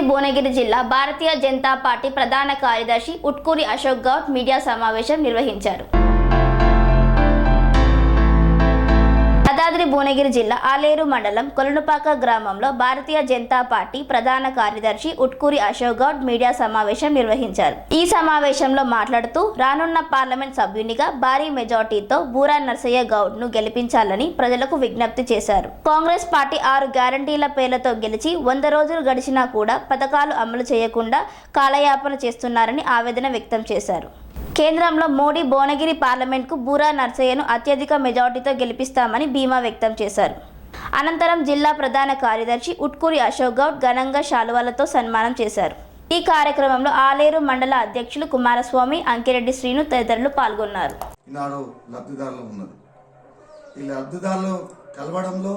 యాదాద్రి భువనగిరి జిల్లా భారతీయ జనతా పార్టీ ప్రధాన కార్యదర్శి ఉట్కూరి అశోక్ గౌడ్ మీడియా సమావేశం నిర్వహించారు. యాదాద్రి భువనగిరి జిల్లా ఆలేరు మండలం కొలనుపాక గ్రామంలో భారతీయ జనతా పార్టీ ప్రధాన కార్యదర్శి ఉట్కూరి అశోక్ గౌడ్ మీడియా సమావేశం నిర్వహించారు. ఈ సమావేశంలో మాట్లాడుతూ రానున్న పార్లమెంట్ సభ్యునిగా భారీ మెజార్టీతో బూరా నర్సయ్య గౌడ్ను గెలిపించాలని ప్రజలకు విజ్ఞప్తి చేశారు. కాంగ్రెస్ పార్టీ ఆరు గ్యారంటీల పేర్లతో గెలిచి వంద రోజులు గడిచినా కూడా పథకాలు అమలు చేయకుండా కాలయాపన చేస్తున్నారని ఆవేదన వ్యక్తం చేశారు. కేంద్రంలో మోడీ భువనగిరి పార్లమెంట్కు బూరా నర్సయ్యను అత్యధిక మెజార్టీతో గెలిపిస్తామని బీమా వ్యక్తం చేశారు. అనంతరం జిల్లా ప్రధాన కార్యదర్శి ఉట్కూరి అశోక్ గౌడ్ ఘనంగా శాలువాలతో సన్మానం చేశారు. ఈ కార్యక్రమంలో ఆలేరు మండల అధ్యక్షులు కుమారస్వామి అంకిరెడ్డి శ్రీను తదితరులు పాల్గొన్నారు. ఈనాడు లబ్ధిదారులు ఉన్నారు ఈ లబ్ధిదారులు కలవడంలో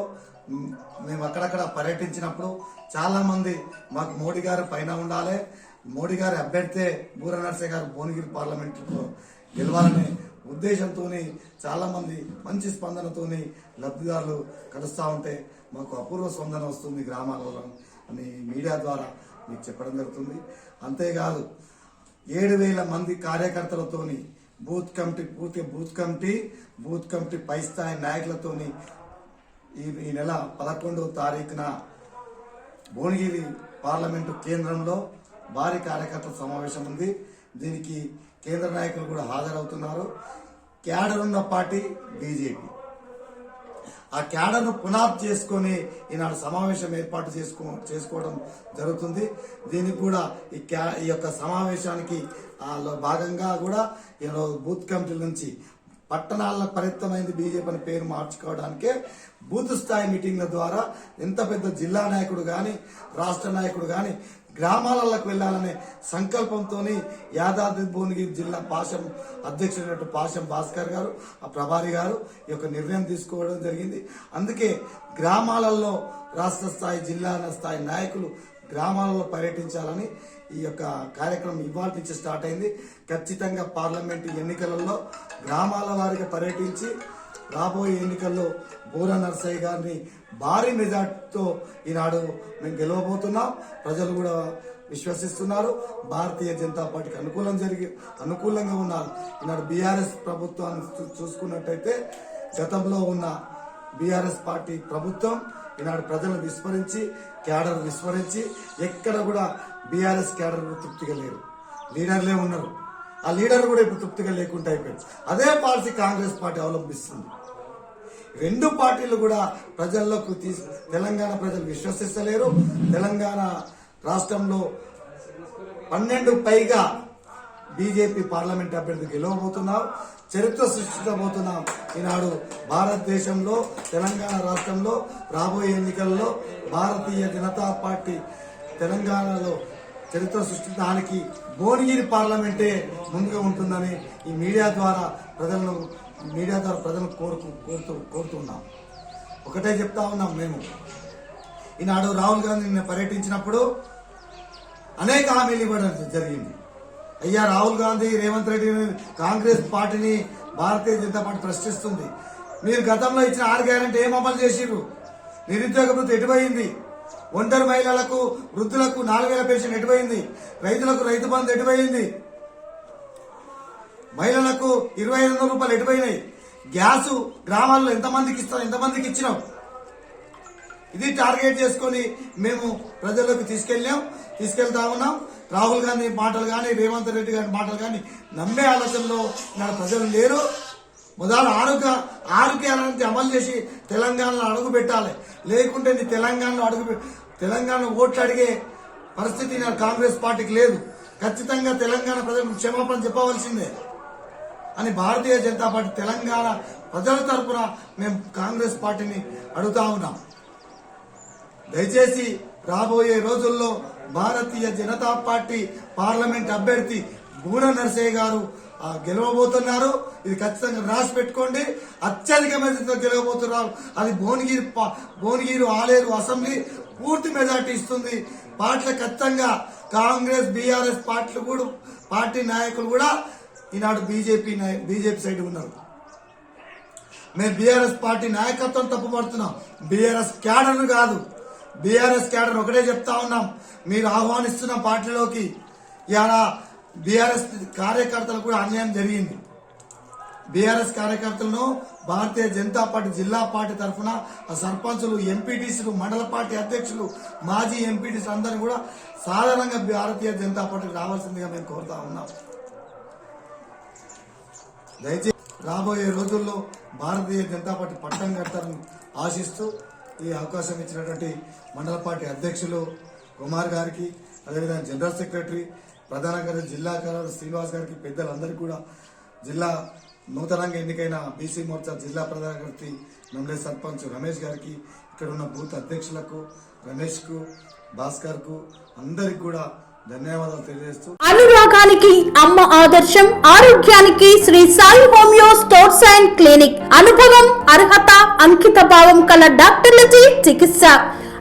మేము అక్కడక్కడ పర్యటించినప్పుడు చాలామంది మాకు మోడీ గారు పైన ఉండాలి మోడీ గారి అభ్యర్థే బూర నర్సే గారు భువనగిరి పార్లమెంటులో గెలవాలనే ఉద్దేశంతో చాలామంది మంచి స్పందనతోని లబ్ధిదారులు కలుస్తూ ఉంటే మాకు అపూర్వ స్పందన వస్తుంది గ్రామాలలో అని మీడియా ద్వారా మీకు చెప్పడం జరుగుతుంది. అంతేకాదు ఏడు వేల మంది కార్యకర్తలతోని బూత్ కమిటీ పూర్తిగా బూత్ కమిటీ బూత్ కమిటీ పై స్థాయి నాయకులతోని ఈ ఈ నెల పదకొండవ తారీఖున భువనగిరి పార్లమెంటు కేంద్రంలో భారీ కార్యకర్తల సమావేశం ఉంది. దీనికి కేంద్ర నాయకులు కూడా హాజరవుతున్నారు. క్యాడర్ ఉన్న పార్టీ బీజేపీ. ఆ క్యాడర్ను పునాది చేసుకొని ఈనాడు సమావేశం ఏర్పాటు చేసుకో చేసుకోవడం జరుగుతుంది. దీనికి కూడా ఈ క్యా ఈ యొక్క సమావేశానికి భాగంగా కూడా ఈరోజు బూత్ కమిటీల నుంచి పట్టణాల పరితమైంది బీజేపీ అని పేరు మార్చుకోవడానికే బూత్ స్థాయి మీటింగ్ల ద్వారా ఎంత పెద్ద జిల్లా నాయకుడు కానీ రాష్ట్ర నాయకుడు కానీ గ్రామాలకు వెళ్ళాలనే సంకల్పంతో యాదాద్రి భువనగిరి జిల్లా పాశం అధ్యక్షుడైనట్టు పాశం భాస్కర్ గారు ఆ ప్రభారి గారు ఈ యొక్క నిర్ణయం తీసుకోవడం జరిగింది. అందుకే గ్రామాలలో రాష్ట్ర స్థాయి జిల్లా స్థాయి నాయకులు గ్రామాలలో పర్యటించాలని ఈ యొక్క కార్యక్రమం ఇవాళ నుంచి స్టార్ట్ అయింది. ఖచ్చితంగా పార్లమెంటు ఎన్నికలలో గ్రామాల వారిగా పర్యటించి రాబోయే ఎన్నికల్లో బూర నర్సయ్య గారిని భారీ మెజార్టీతో ఈనాడు మేము గెలవబోతున్నాం. ప్రజలు కూడా విశ్వసిస్తున్నారు. భారతీయ జనతా పార్టీకి అనుకూలం జరిగి అనుకూలంగా ఉన్నారు ఈనాడు బీఆర్ఎస్ ప్రభుత్వాన్ని చూసుకున్నట్టయితే గతంలో ఉన్న బీఆర్ఎస్ పార్టీ ప్రభుత్వం ఈనాడు ప్రజలను విస్మరించి క్యాడర్ విస్మరించి ఎక్కడ కూడా బీఆర్ఎస్ క్యాడర్ తృప్తిగా లేరు. లీడర్లే ఉన్నారు. ఆ లీడర్ కూడా ఇప్పుడు తృప్తిగా లేకుండా అయిపోయింది. అదే పాలసీ కాంగ్రెస్ పార్టీ అవలంబిస్తుంది. రెండు పార్టీలు కూడా ప్రజల్లోకి తీసు తెలంగాణ ప్రజలు విశ్వసిస్తలేరు. తెలంగాణ రాష్ట్రంలో పన్నెండు పైగా బీజేపీ పార్లమెంట్ అభ్యర్థి గెలవబోతున్నాం చరిత్ర సృష్టించబోతున్నాం ఈనాడు భారతదేశంలో తెలంగాణ రాష్ట్రంలో రాబోయే ఎన్నికల్లో భారతీయ జనతా పార్టీ తెలంగాణలో చరిత్ర సృష్టించడానికి భువనగిరి పార్లమెంటే ముందుగా ఉంటుందని ఈ మీడియా ద్వారా ప్రజలను మీడియా ద్వారా ప్రజలను కోరుకు కోరుతూ కోరుతున్నాం ఒకటే చెప్తా ఉన్నాం మేము. ఈనాడు రాహుల్ గాంధీ నిన్న పర్యటించినప్పుడు అనేక హామీలు ఇవ్వడం జరిగింది. అయ్యా రాహుల్ గాంధీ రేవంత్ రెడ్డిని కాంగ్రెస్ పార్టీని భారతీయ జనతా పార్టీ ప్రశ్నిస్తుంది. మీరు గతంలో ఇచ్చిన ఆరు గ్యారంటీ ఏం అమలు చేసిరు నిరుద్యోగ వృత్తి ఎటుపోయింది ఒంటరి మహిళలకు వృద్ధులకు నాలుగు వేల పెన్షన్ ఎటుపోయింది రైతులకు రైతు బంధు ఎటుపోయింది మహిళలకు ఇరవై ఐదు వందల రూపాయలు ఎటుపోయినాయి గ్యాస్ గ్రామాల్లో ఎంతమందికి ఇస్తాం ఎంతమందికి ఇచ్చినాం? ఇది టార్గెట్ చేసుకొని మేము ప్రజల్లోకి తీసుకెళ్ళాం తీసుకెళ్తా ఉన్నాం. రాహుల్ గాంధీ మాటలు కానీ రేవంత్ రెడ్డి గారి మాటలు కానీ నమ్మే ఆలోచనలో నా ప్రజలు లేరు. మొదలు ఆరోగ్య ఆరోగ్యాలను అమలు చేసి తెలంగాణలో అడుగు పెట్టాలి లేకుంటే నీ తెలంగాణలో అడుగు తెలంగాణ ఓట్లు అడిగే పరిస్థితి నా కాంగ్రెస్ పార్టీకి లేదు. ఖచ్చితంగా తెలంగాణ ప్రజలకు క్షమాపణ చెప్పవలసిందే. అని భారతీయ జనతా పార్టీ తెలంగాణ ప్రజల తరఫున మేము కాంగ్రెస్ పార్టీని అడుగుతా ఉన్నాం. దయచేసి రాబోయే రోజుల్లో భారతీయ జనతా పార్టీ పార్లమెంట్ అభ్యర్థి గూడ నరసయ్య గారు గెలవబోతున్నారు. ఇది ఖచ్చితంగా రాసి పెట్టుకోండి. అత్యధిక మెజార్టీతో గెలవబోతున్నారు. అది భువనగిరి భువనగిరి ఆలేరు అసెంబ్లీ పూర్తి మెజార్టీ ఇస్తుంది. పార్టీలు ఖచ్చితంగా కాంగ్రెస్ బీఆర్ఎస్ పార్టీలు కూడా పార్టీ నాయకులు కూడా ఈనాడు బీజేపీ బీజేపీ సైడ్ ఉన్నారు. మేము బీఆర్ఎస్ పార్టీ నాయకత్వం తప్పుపడుతున్నాం. బీఆర్ఎస్ క్యాడర్ను కాదు. బీఆర్ఎస్ క్యాడర్ ఒకటే చెప్తా ఉన్నాం. మీరు ఆహ్వానిస్తున్న పార్టీలోకి. ఇలా బీఆర్ఎస్ కార్యకర్తలకు కూడా అన్యాయం జరిగింది. బీఆర్ఎస్ కార్యకర్తలను భారతీయ జనతా పార్టీ జిల్లా పార్టీ తరఫున సర్పంచులు ఎంపీటీసీలు మండల పార్టీ అధ్యక్షులు మాజీ ఎంపీటీసీ అందరూ కూడా సాధారణంగా భారతీయ జనతా పార్టీకి రావాల్సిందిగా మేము కోరుతా ఉన్నాం. దయచేసి రాబోయే రోజుల్లో భారతీయ జనతా పార్టీ పట్టం కడతారని ఆశిస్తూ ఈ అవకాశం ఇచ్చినటువంటి మండల పార్టీ అధ్యక్షులు కుమార్ గారికి అదేవిధంగా జనరల్ సెక్రటరీ ప్రధాన కార్యదర్శి జిల్లా కార్యదర్శి శ్రీనివాస్ గారికి పెద్దలందరికీ కూడా జిల్లా నూతనంగా ఎన్నికైన బీసీ మోర్చా జిల్లా ప్రధాన కార్యదర్శి నమ్లే సర్పంచ్ రమేష్ గారికి ఇక్కడ ఉన్న బూత్ అధ్యక్షులకు రమేష్కు భాస్కర్కు అందరికి కూడా ధన్యవాదాలు తెలియజేస్తూ అనురాగానికి అమ్మ ఆదర్శం ఆరోగ్యానికి Shri Sai homeo stores and clinic. అనుభవం అర్హత అంకిత భావం కల డాక్టర్లచే చికిత్స.